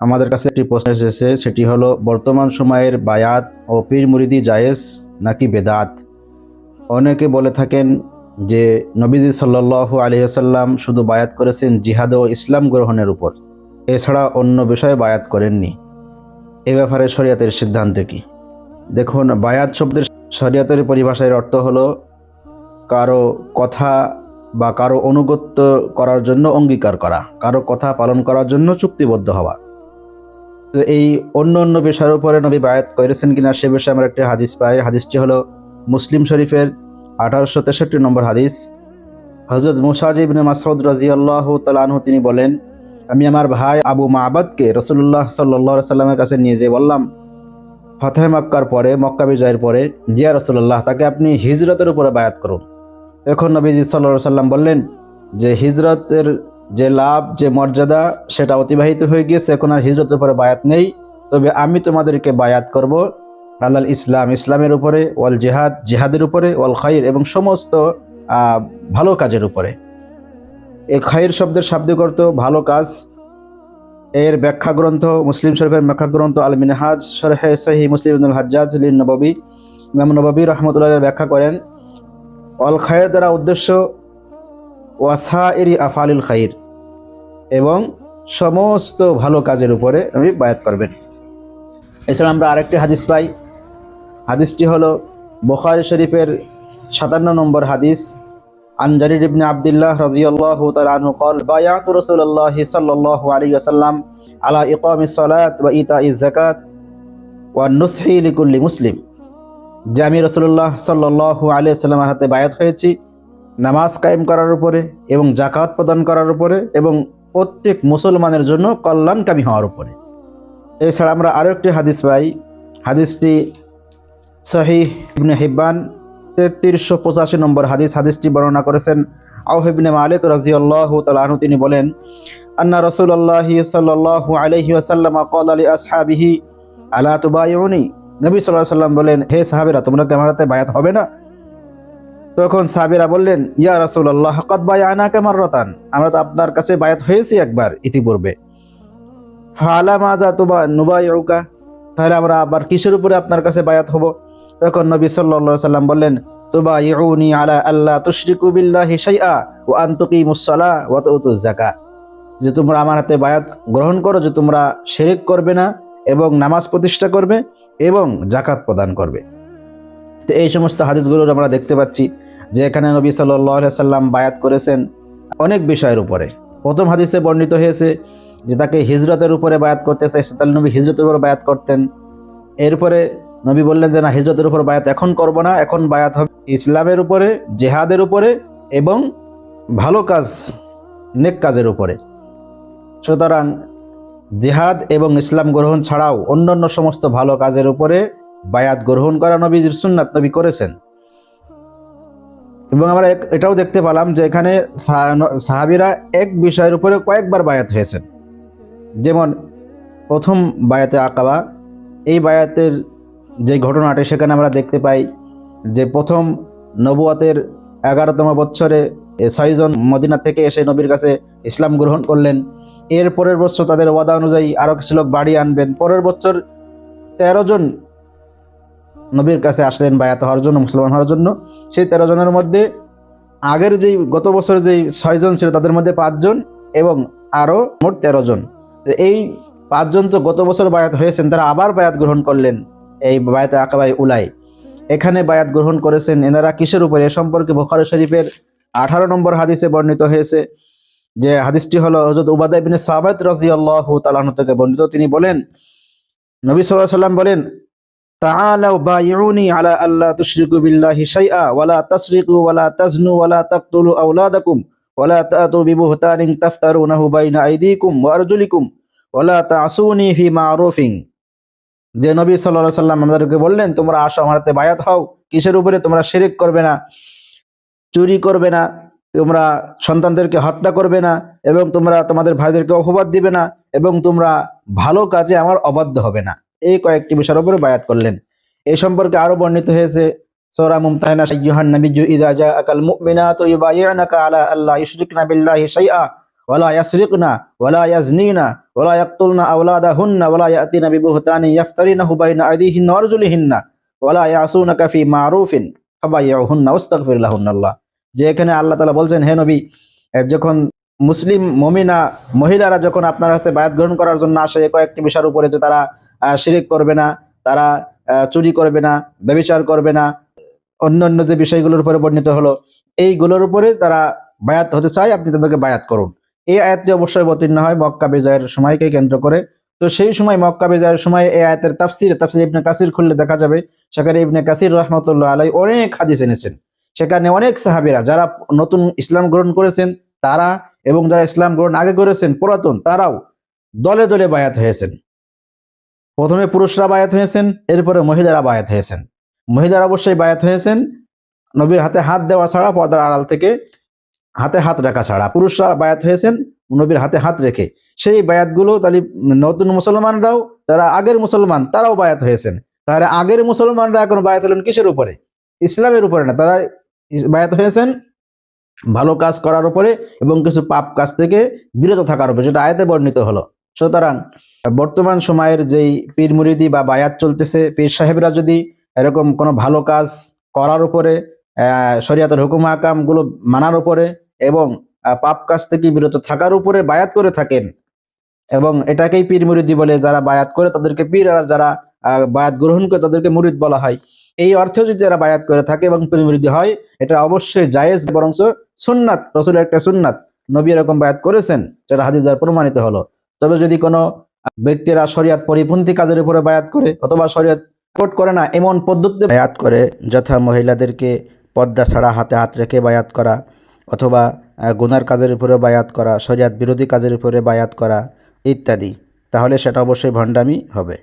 আমাদের কাছে একটি প্রশ্ন এসেছে, সেটি হলো, বর্তমান সময়ের বায়াত ও পীর মুরিদি জায়েজ নাকি বেদাত? অনেকে বলে থাকেন যে, নবীজি সাল্লাল্লাহু আলাইহি আসাল্লাম শুধু বায়াত করেছেন জিহাদ ও ইসলাম গ্রহণের উপর, এছাড়া অন্য বিষয়ে বায়াত করেননি। এ ব্যাপারে শরিয়াতের সিদ্ধান্ত কি? দেখুন, বায়াত শব্দের শরিয়াতের পরিভাষার অর্থ হলো, কারও কথা বা কারও অনুগত্য করার জন্য অঙ্গীকার করা, কারও কথা পালন করার জন্য চুক্তিবদ্ধ হওয়া। তো এই অন্য অন্য বিষয়ের উপরে নবী বায়াত করেছেন কিনা সে বিষয়ে আমরা একটি হাদিস পাই। হাদিসটি হলো মুসলিম শরীফের আঠারোশো তেষট্টি নম্বর হাদিস। হজরত মুসাজিবিন মাসউদ রাজিয়াল্লাহ তালানহু তিনি বলেন, আমি আমার ভাই আবু মাবাদকে রসুল্লাহ সাল্লাহ সাল্লামের কাছে নিয়ে যেয়ে বললাম, ফতেহ মক্কার পরে, মক্কা বিজয়ের পরে জিয়া রসুল্লাহ তাকে আপনি হিজরতের উপরে বায়াত করুন। এখন নবীজি সাল্লা সাল্লাম বললেন যে হিজরতের যে লাভ, যে মর্যাদা, সেটা অতিবাহিত হয়ে গিয়েছে, এখন আর হিজরতের উপরে বায়াত নেই। তবে আমি তোমাদেরকে বায়াত করব আল্লাহ ইসলাম, ইসলামের উপরে, ওয়াল জেহাদ, জেহাদের উপরে, ওয়াল খাইর এবং সমস্ত ভালো কাজের উপরে। এই খাইর শব্দের শাব্দিক ভালো কাজ। এর ব্যাখ্যা গ্রন্থ, মুসলিম শরীফের ব্যাখ্যা গ্রন্থ আল মিনহাজ শরহে সহি মুসলিম হাজ্জাজ লিন নববী ইমাম নববী রহমতুল্লাহ ব্যাখ্যা করেন অল খায়ের দ্বারা উদ্দেশ্য ওয়াসা এরি আফালিল খাইর। এবং সমস্ত ভালো কাজের উপরে আমি বায়াত করবেন এছাড়া আমরা আরেকটি হাদিস পাই হাদিসটি হলো বুখারী শরীফের সাতান্ন নম্বর হাদিস عن جرير بن عبد الله رضي الله تعالى عنه قال بايعت رسول الله صلى الله عليه وسلم على إقام الصلاة وإيتاء الزكاة والنصح لكل مسلم যে আমি রসুল্লাহ সাল্লাহ আলিয়া সাল্লামের হাতে বায়াত হয়েছি নামাজ কায়েম করার উপরে এবং জাকাত প্রদান করার উপরে এবং প্রত্যেক মুসলমানের জন্য কল্যাণকামী হওয়ার উপরে। এছাড়া আমরা আরও একটি হাদিস পাই। হাদিসটি সহি হিব্বান, তেত্রিশশো পঁচাশি নম্বর হাদিস। হাদিসটি বর্ণনা করেছেন আউহিবিনে মালিক রাজিউল্লাহ তালাহু তিনি বলেন, আন্না রসুল্লাহ সাল্লাহ আলহি আসাল্লাম কল আলী আসহাবিহি, আলা তুবায়ুনি নবী সাল্লাহ সাল্লাম বলেন, হে সাহাবিরা, তোমরা কি হাতে বায়াত হবে না? তখন সাবিরা বললেন, ইয়া রাসূলুল্লাহ, কদ বায়ানাকা মাররাতান। আমরা তো আপনার কাছে বায়াত হয়েছি একবার ইতিপূর্বে। ফালা মাজা তুবা নুবাইউকা? তাহলে আমরা আবার কিসের উপরে আপনার কাছে বায়াত হব? তখন নবী সাল্লাল্লাহু সাল্লাম বললেন তুবা ইউনি আলা আল্লাহ তুশরিকু বিল্লাহি শাইআ ওয়া আন তুকিমুস সালাহ ওয়া তুতুজ যে তোমরা আমার হাতে বায়াত গ্রহণ করো, যে তোমরা শিরক করবে না এবং নামাজ প্রতিষ্ঠা করবে এবং জাকাত প্রদান করবে। তো এই সমস্ত হাদিসগুলো আমরা দেখতে পাচ্ছি। যে এখানে নবী সাল্লাহ সাল্লাম বায়াত করেছেন অনেক বিষয়ের উপরে। প্রথম হাদিসে বর্ণিত হয়েছে যে তাকে হিজরতের উপরে বায়াত করতে চাইছে তাহলে নবী হিজরতের উপরে বায়াত করতেন। এরপরে নবী বললেন যে, না, হিজরতের উপর বায়াত এখন করব না, এখন বায়াত হবে ইসলামের উপরে, জেহাদের উপরে এবং ভালো কাজ, নেক কাজের উপরে। সুতরাং জেহাদ এবং ইসলাম গ্রহণ ছাড়াও অন্যান্য সমস্ত ভালো কাজের উপরে বায়াত গ্রহণ করা নবীজির সুন্নাত নবী করেছেন। এবং আমরা এটাও দেখতে পেলাম যে এখানে সাহা- সাহাবিরা এক বিষয়ের উপরে কয়েকবার বায়াত হয়েছেন। যেমন প্রথম বায়াতে আকাবা, এই বায়াতের যে ঘটনাটি সেখানে আমরা দেখতে পাই যে প্রথম নবুয়াতের এগারোতম বছরে ছয়জন মদিনা থেকে এসে নবীর কাছে ইসলাম গ্রহণ করলেন। এর পরের বছর তাদের ওয়াদা অনুযায়ী আরও কিছু লোক বাড়ি আনবেন। পরের বছর তেরো জন নবীর কাছে আসলেন বায়াত হওয়ার জন্য, মুসলমান হওয়ার জন্য। সেই তেরো জনের মধ্যে আগের যেই গত বছর যেই ছয়জন ছিল তাদের মধ্যে পাঁচজন এবং আরও মোট তেরো জন। এই পাঁচজন তো গত বছর বায়াত হয়েছেন, তারা আবার বায়াত গ্রহণ করলেন এই বায়াতে আকাবাই উলাই। এখানে বায়াত গ্রহণ করেছেন এনারা কিসের উপরে? এ সম্পর্কে বুখারী শরীফের আঠারো নম্বর হাদিসে বর্ণিত হয়েছে যে হাদিসটি হলো হজরত উবাদা ইবনে সাবাত রাদিয়াল্লাহু তাআলা আনহু থেকে বর্ণিত। তিনি বলেন, নবী আলাইহি সাল্লাম বলেন তাআলাউ বায়ুনি আলা আল্লা তুশরিকু বিল্লাহি শাইআ ওয়ালা তাসরিকু ওয়ালা তাজনু ওয়ালা ওয়ালা তাতু বিবুহতানিন তাফতারুনাহু বাইনা আইদিকুম ওয়া আরজুলিকুম ওয়ালা তাসুনি ফি মারুফিন। যে নবী সাল্লাল্লাহু সাল্লাম আমাদেরকে বললেন, তোমরা আসো আমার হাতে বায়াত হও, কিসের উপরে তোমরা শিরক করবে না, চুরি করবে না, তোমরা সন্তানদেরকে হত্যা করবে না, এবং তোমরা তোমাদের ভাইদেরকে অপবাদ দিবে না, এবং তোমরা ভালো কাজে আমার অবাধ্য হবে না। কয়েকটি বিষয়ের উপরে বায়াত করলেন। এই সম্পর্কে আরও বর্ণিত হয়েছে, সূরা মুমতাহিনা আলা আল্লা বিল্লাহি শাইআ ওয়ালা ইয়াসরিকনা ওয়ালা ইয়াজনিনা যে এখানে আল্লাহ তাআলা বলছেন, হে নবী যখন মুসলিম, মমিনা, মহিলারা যখন আপনার কাছে বায়াত গ্রহণ করার জন্য আসে কয়েকটি বিষয়ের উপরে যে তারা শিরিক করবে না, তারা চুরি করবে না, ব্যবিচার করবে না, অন্য অন্য যে বিষয়গুলোর উপরে বর্ণিত হলো, এইগুলোর উপরে তারা বায়াত হতে চায়, আপনি তাদেরকে বায়াত করুন। এই আয়াতটি অবশ্যই অবতীর্ণ হয় মক্কা বিজয়ের সময়কে কেন্দ্র করে। তো সেই সময় মক্কা বিজয়ের সময় এই আয়াতের তাফসির তাফসির ইবনে কাসির খুললে দেখা যাবে, সেখানে ইবনে কাসির রহমতুল্লাহ আলাই অনেক হাদিস এনেছেন। সেখানে অনেক সাহাবীরা যারা নতুন ইসলাম গ্রহণ করেছেন, তারা এবং যারা ইসলাম গ্রহণ আগে করেছেন, পুরাতন, তারাও দলে দলে বায়াত হয়েছেন। প্রথমে পুরুষরা বায়াত হয়েছেন, এরপরে মহিলারা বায়াত হয়েছেন। মহিলারা অবশ্যই বায়াত হয়েছেন, নবীর হাতে হাত দেওয়া ছাড়া, পর্দার আড়াল থেকে হাতে হাত রাখা ছাড়া। পুরুষরা বায়াত হয়েছেন, নবীর হাতে হাত রেখে। সেই বায়াতগুলো তাহলে নতুন মুসলমানরাও যারা আগের মুসলমান, তারাও বায়াত হয়েছেন। তাহলে আগের মুসলমানরা এখন বায়াত হলেন কিসের উপরে? ইসলামের উপরে না, তারা বায়াত হয়েছেন ভালো কাজ করার উপরে এবং কিছু পাপ কাজ থেকে বিরত থাকার উপরে, যেটা আয়াতে বর্ণিত হলো। সুতরাং বর্তমান সময়ের যেই পীর মুরিদি বা বায়াত চলতেছে, পীর সাহেবরা যদি এরকম কোনো ভালো কাজ করার উপরে শরিয়াতের হুকুম হাকামগুলো মানার উপরে এবং পাপ কাজ থেকে বিরত থাকার উপরে বায়াত করে থাকেন এবং এটাকেই পীর মুরিদি বলে যারা বায়াত করে তাদেরকে পীর আর যারা বায়াত গ্রহণ করে তাদেরকে মুরিদ বলা হয়। এই অর্থেও যদি যারা বায়াত করে থাকে এবং পীর মুরিদি হয়, এটা অবশ্যই জায়েজ বরং সুন্নাত, রসুলের একটা সুন্নাত। নবী এরকম বায়াত করেছেন, যেটা দ্বারা প্রমাণিত হলো। তবে যদি কোনো ব্যক্তিরা শরিয়াত পরিপন্থী কাজের উপরে বায়াত করে অথবা শরিয়াত কোট করে না, এমন পদ্ধতিতে বায়াত করে যথা মহিলাদেরকে পদ্মা ছাড়া হাতে হাত রেখে বায়াত করা অথবা গুনার কাজের উপরে বায়াত করা, শরিয়াত বিরোধী কাজের উপরে বায়াত করা ইত্যাদি, তাহলে সেটা অবশ্যই ভণ্ডামি হবে।